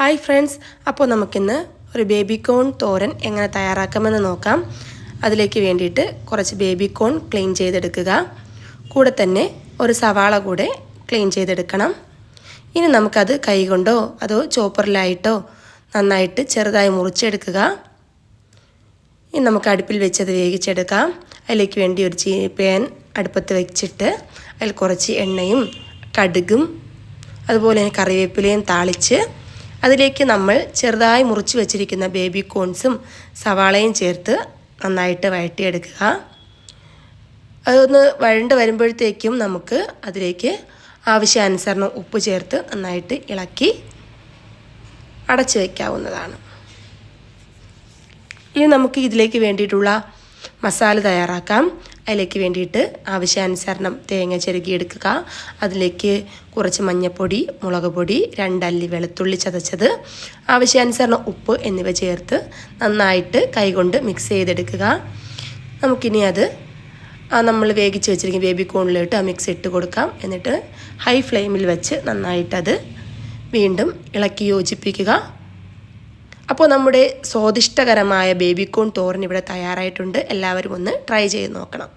Hi friends അപ്പോൾ നമുക്കിന്ന് ഒരു ബേബി കോൺ തോരൻ എങ്ങനെ തയ്യാറാക്കാമെന്ന് നോക്കാം. അതിലേക്ക് വേണ്ടിയിട്ട് കുറച്ച് ബേബി കോൺ ക്ലീൻ ചെയ്തെടുക്കുക. കൂടെ തന്നെ ഒരു സവാള കൂടെ ക്ലീൻ ചെയ്തെടുക്കണം. ഇനി നമുക്കത് കൈകൊണ്ടോ അതോ ചോപ്പറിലായിട്ടോ നന്നായിട്ട് ചെറുതായി മുറിച്ചെടുക്കുക. ഇനി നമുക്ക് അടുപ്പിൽ വെച്ചത് വേവിച്ചെടുക്കാം. അതിലേക്ക് വേണ്ടി ഒരു ചീ പാൻ അടുപ്പത്ത് വെച്ചിട്ട് അതിൽ കുറച്ച് എണ്ണയും കടുകും അതുപോലെ തന്നെ കറിവേപ്പിലയും താളിച്ച് അതിലേക്ക് നമ്മൾ ചെറുതായി മുറിച്ച് വെച്ചിരിക്കുന്ന ബേബി കോൺസും സവാളയും ചേർത്ത് നന്നായിട്ട് വഴറ്റിയെടുക്കുക. അതൊന്ന് വഴണ്ട് വരുമ്പോഴത്തേക്കും നമുക്ക് അതിലേക്ക് ആവശ്യാനുസരണം ഉപ്പ് ചേർത്ത് നന്നായിട്ട് ഇളക്കി അടച്ചു വയ്ക്കാവുന്നതാണ് ഇനി നമുക്ക് ഇതിലേക്ക് വേണ്ടിയിട്ടുള്ള മസാല തയ്യാറാക്കാം. അതിലേക്ക് വേണ്ടിയിട്ട് ആവശ്യാനുസരണം തേങ്ങ ചിരകിയെടുക്കുക അതിലേക്ക് കുറച്ച് മഞ്ഞൾപ്പൊടി മുളക് പൊടി രണ്ടല്ലി വെളുത്തുള്ളി ചതച്ചത്. ആവശ്യാനുസരണം ഉപ്പ് എന്നിവ ചേർത്ത് നന്നായിട്ട് കൈകൊണ്ട് മിക്സ് ചെയ്തെടുക്കുക. നമുക്കിനി അത് നമ്മൾ വേവിച്ച് വെച്ചിരിക്കുന്ന ബേബി കോണിലോട്ട് ആ മിക്സ് ഇട്ട് കൊടുക്കാം. എന്നിട്ട് ഹൈ ഫ്ലെയിമിൽ വെച്ച് നന്നായിട്ടത് വീണ്ടും ഇളക്കി യോജിപ്പിക്കുക. അപ്പോൾ നമ്മുടെ സ്വാദിഷ്ടകരമായ ബേബിക്കോൺ തോരൻ ഇവിടെ തയ്യാറായിട്ടുണ്ട്. എല്ലാവരും ഒന്ന് ട്രൈ ചെയ്ത് നോക്കണം.